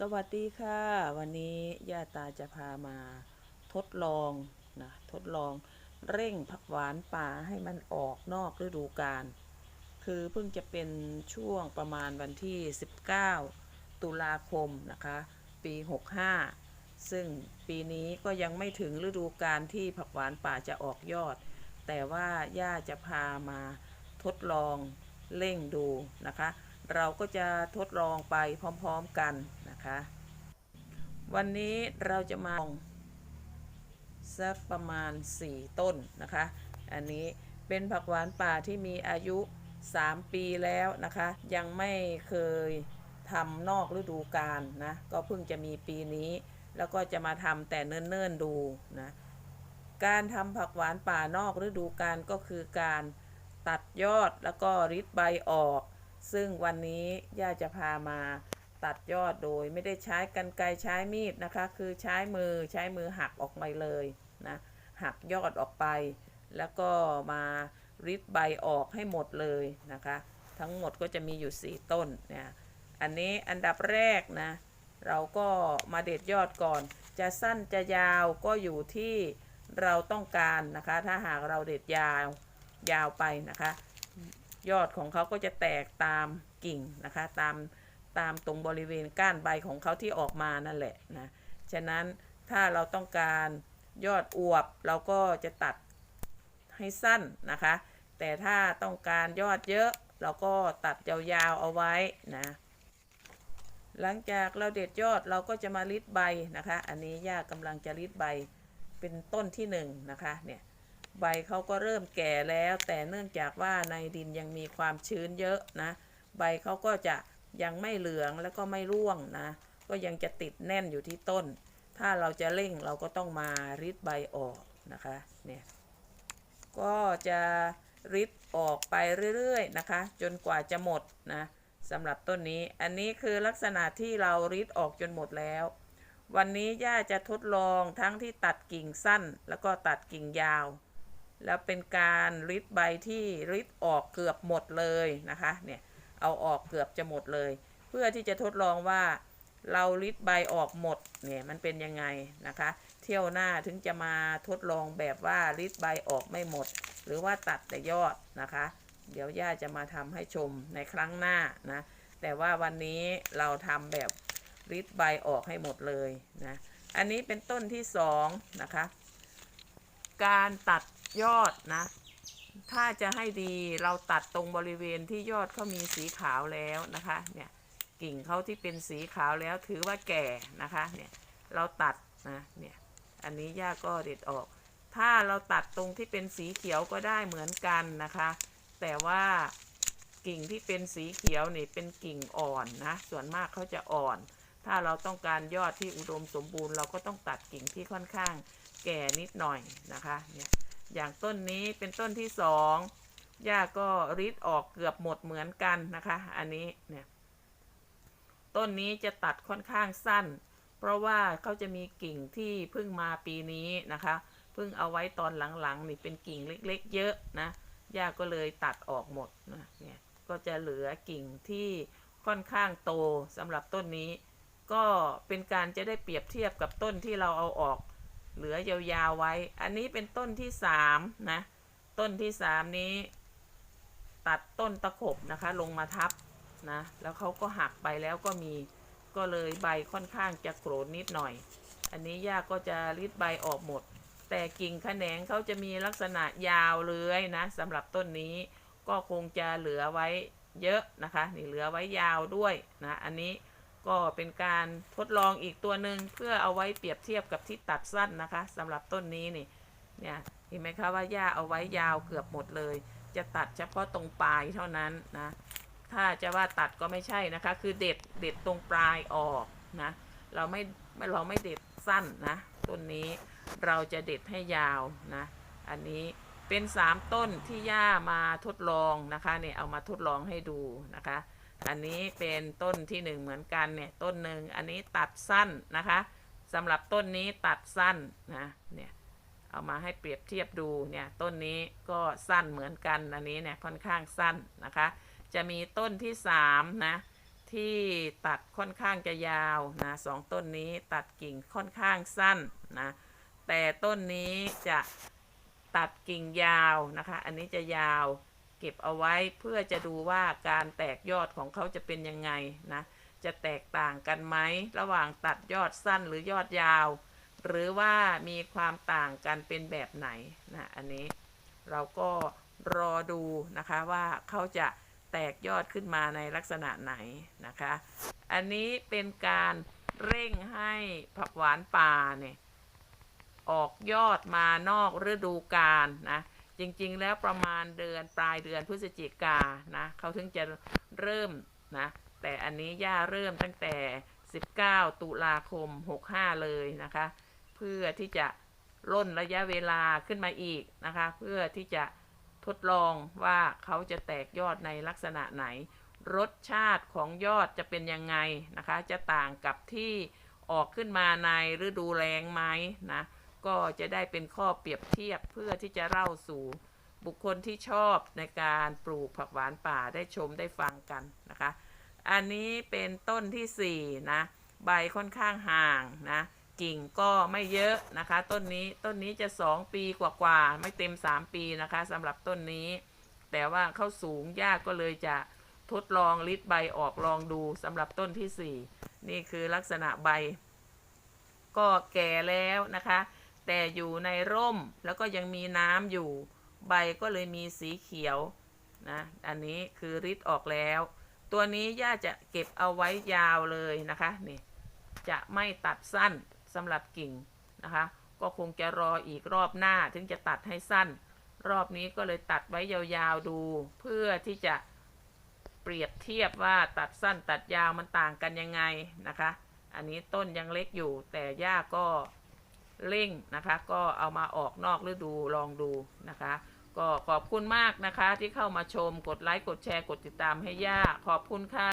สวัสดีค่ะ วันนี้ย่าตาจะพามาทดลองนะทดลองเร่งผักหวานป่าให้มันออกนอกฤดูกาลคือเพิ่งจะเป็นช่วงประมาณวันที่ 19 ตุลาคมนะคะ ปี 65 ซึ่งปีนี้ก็ยังไม่ถึงฤดูกาลที่ผักหวานป่าจะออกยอด แต่ว่าย่าจะพามาทดลองเร่งดูนะคะ เราก็จะทดลองไปพร้อมๆกันนะคะ วันนี้เราจะมาลองสักประมาณ 4 ต้นนะคะ อันนี้เป็นผักหวานป่าที่มีอายุ 3 ปีแล้วนะคะ ยังไม่เคยทำนอกฤดูกาลนะ ก็เพิ่งจะมีปีนี้ แล้วก็จะมาทำแต่เนิ่นๆดูนะ การทำผักหวานป่านอกฤดูกาลก็คือการตัดยอดแล้วก็ริดใบออก ซึ่งวันนี้ย่าจะพามาตัดยอดโดยไม่ได้ใช้กันไกรใช้มีดนะคะ คือใช้มือใช้มือหักออกมาเลยนะหักยอดออกไป แล้วก็มาริดใบออกให้หมดเลยนะคะ ทั้งหมดก็จะมีอยู่ 4 ต้นเนี่ยอันนี้อันดับแรกนะ เราก็มาเด็ดยอดก่อน จะสั้นจะยาวก็อยู่ที่เราต้องการนะคะ ถ้าหากเราเด็ดยาวยาวไปนะคะ ยอดของเขาก็จะแตกตามกิ่งนะคะ ตามตามตรงบริเวณก้านใบของเขาที่ออกมานั่นแหละนะฉะนั้นถ้าเราต้องการยอดอวบเราก็จะตัดให้สั้นนะคะ แต่ถ้าต้องการยอดเยอะเราก็ตัดยาวๆเอาไว้นะ หลังจากเราเด็ดยอดเราก็จะมาริดใบนะคะ อันนี้ย่ากำลังจะริดใบเป็นต้นที่หนึ่งนะคะเนี่ย ใบเขาก็เริ่มแก่แล้ว แต่เนื่องจากว่าในดินยังมีความชื้นเยอะนะ ใบเขาก็จะยังไม่เหลืองแล้วก็ไม่ร่วงนะ ก็ยังจะติดแน่นอยู่ที่ต้น ถ้าเราจะเร่งเราก็ต้องมาริดใบออกนะคะเนี่ยก็จะริดออกไปเรื่อยๆนะคะ จนกว่าจะหมดนะสำหรับต้นนี้อันนี้คือลักษณะที่เราริดออกจนหมดแล้ว วันนี้ย่าจะทดลองทั้งที่ตัดกิ่งสั้น แล้วก็ตัดกิ่งยาว แล้วเป็นการริดใบที่ริดออกเกือบหมดเลยนะคะ เนี่ย เอาออกเกือบจะหมดเลย เพื่อที่จะทดลองว่าเราริดใบออกหมด เนี่ย มันเป็นยังไงนะคะ เที่ยวหน้าถึงจะมาทดลองแบบว่าริดใบออกไม่หมด หรือว่าตัดแต่ยอดนะคะ เดี๋ยวย่าจะมาทำให้ชมในครั้งหน้านะ แต่ว่าวันนี้เราทำแบบริดใบออกให้หมดเลยนะ อันนี้เป็นต้นที่สองนะคะ การตัด ยอดนะ ถ้าจะให้ดีเราตัดตรงบริเวณที่ยอดเขามีสีขาวแล้วนะคะ เนี่ยกิ่งเขาที่เป็นสีขาวแล้วถือว่าแก่นะคะ เนี่ยเราตัดนะเนี่ยอันนี้ย่าก็เด็ดออก ถ้าเราตัดตรงที่เป็นสีเขียวก็ได้เหมือนกันนะคะ แต่ว่ากิ่งที่เป็นสีเขียวนี่เป็นกิ่งอ่อนนะ ส่วนมากเขาจะอ่อน ถ้าเราต้องการยอดที่อุดมสมบูรณ์ เราก็ต้องตัดกิ่งที่ค่อนข้างแก่นิดหน่อยนะคะ เนี่ย อย่างต้นนี้เป็นต้นที่สองย่าก็ริดออกเกือบหมดเหมือนกันนะคะ อันนี้เนี่ยต้นนี้จะตัดค่อนข้างสั้น เพราะว่าเขาจะมีกิ่งที่เพิ่งมาปีนี้นะคะเพิ่งเอาไว้ตอนหลังๆนี่เป็นกิ่งเล็ก ๆ เยอะนะย่าก็เลยตัดออกหมดนะเนี่ยก็จะเหลือกิ่งที่ค่อนข้างโตสำหรับต้นนี้ ก็เป็นการจะได้เปรียบเทียบกับต้นที่เราเอาออก เหลือยาวๆไว้ อันนี้เป็นต้นที่สามนะ ต้นที่สามนี้ ตัดต้นตะขบนะคะ ลงมาทับนะ แล้วเขาก็หักไปแล้วก็มี ก็เลยใบค่อนข้างจะโกรนนิดหน่อย อันนี้ย่าก็จะริดใบออกหมด แต่กิ่งแขนงเขาจะมีลักษณะยาวเลื้อยนะสำหรับต้นนี้ก็คงจะเหลือไว้เยอะนะคะ นี่เหลือไว้ยาวด้วยนะ อันนี้ ก็เป็นการทดลองอีกตัวหนึ่งเพื่อเอาไว้เปรียบเทียบกับที่ตัดสั้นนะคะสำหรับต้นนี้นี่เนี่ยเห็นไหมคะว่าหญ้าเอาไว้ยาวเกือบหมดเลย จะตัดเฉพาะตรงปลายเท่านั้นนะถ้าจะว่าตัดก็ไม่ใช่นะคะ คือเด็ดเด็ดตรงปลายออกนะเราไม่เราไม่เด็ดสั้นนะต้นนี้เราจะเด็ดให้ยาวนะอันนี้เป็นสามต้นที่ย่ามาทดลองนะคะเนี่ยเอามาทดลองให้ดูนะคะ อันนี้เป็นต้นที่หนึ่งเหมือนกันเนี่ยต้นหนึ่งอันนี้ตัดสั้นนะคะสำหรับต้นนี้ตัดสั้นนะเนี่ยเอามาให้เปรียบเทียบดูเนี่ยต้นนี้ก็สั้นเหมือนกันอันนี้เนี่ยค่อนข้างสั้นนะคะ จะมีต้นที่สามนะที่ตัดค่อนข้างจะยาวนะสองต้นนี้ตัดกิ่งค่อนข้างสั้นนะแต่ต้นนี้จะตัดกิ่งยาวนะคะ อันนี้จะยาว ก็บเอาไว้เพื่อจะดูว่าการแตกยอดของเขาจะเป็นยังไงนะ จะแตกต่างกันไหมระหว่างตัดยอดสั้นหรือยอดยาว หรือว่ามีความต่างกันเป็นแบบไหนนะอันนี้เราก็รอดูนะคะว่าเขาจะแตกยอดขึ้นมาในลักษณะไหนนะคะ อันนี้เป็นการเร่งให้ผักหวานป่าเนี่ยออกยอดมานอกฤดูกาลนะ จริงๆ แล้วประมาณเดือนปลายเดือนพฤศจิกานะเขาถึงจะเริ่มนะแต่อันนี้ย่าเริ่มตั้งแต่ 19 ตุลาคม 65 เลยนะคะ เพื่อที่จะล่นระยะเวลาขึ้นมาอีกนะคะ เพื่อที่จะทดลองว่าเขาจะแตกยอดในลักษณะไหน รสชาติของยอดจะเป็นยังไงนะคะ จะต่างกับที่ออกขึ้นมาในฤดูแล้งไหมนะ ก็จะได้เป็นข้อเปรียบเทียบเพื่อที่จะเล่าสู่บุคคลที่ชอบในการปลูกผักหวานป่าได้ชมได้ฟังกันนะคะ อันนี้เป็นต้นที่สี่นะ ใบค่อนข้างห่างนะ กิ่งก็ไม่เยอะนะคะ ต้นนี้ต้นนี้จะสองปีกว่าๆ ไม่เต็มสามปีนะคะสำหรับต้นนี้ แต่ว่าเขาสูงยากก็เลยจะทดลองลิดใบออกลองดูสำหรับต้นที่สี่นี่คือลักษณะใบ ก็แก่แล้วนะคะ แต่อยู่ในร่มแล้วก็ยังมีน้ำอยู่ ใบก็เลยมีสีเขียวนะ อันนี้คือริดออกแล้ว ตัวนี้ย่าจะเก็บเอาไว้ยาวเลยนะคะนี่จะไม่ตัดสั้นสำหรับกิ่งนะคะ ก็คงจะรออีกรอบหน้าถึงจะตัดให้สั้น รอบนี้ก็เลยตัดไว้ยาวๆดู เพื่อที่จะเปรียบเทียบว่าตัดสั้นตัดยาวมันต่างกันยังไงนะคะ อันนี้ต้นยังเล็กอยู่แต่ย่าก็ เร่งนะคะ ก็เอามาออกนอกฤดูลองดูนะคะ ก็ขอบคุณมากนะคะที่เข้ามาชมกดไลค์กดแชร์กดติดตามให้ย่าขอบคุณค่ะ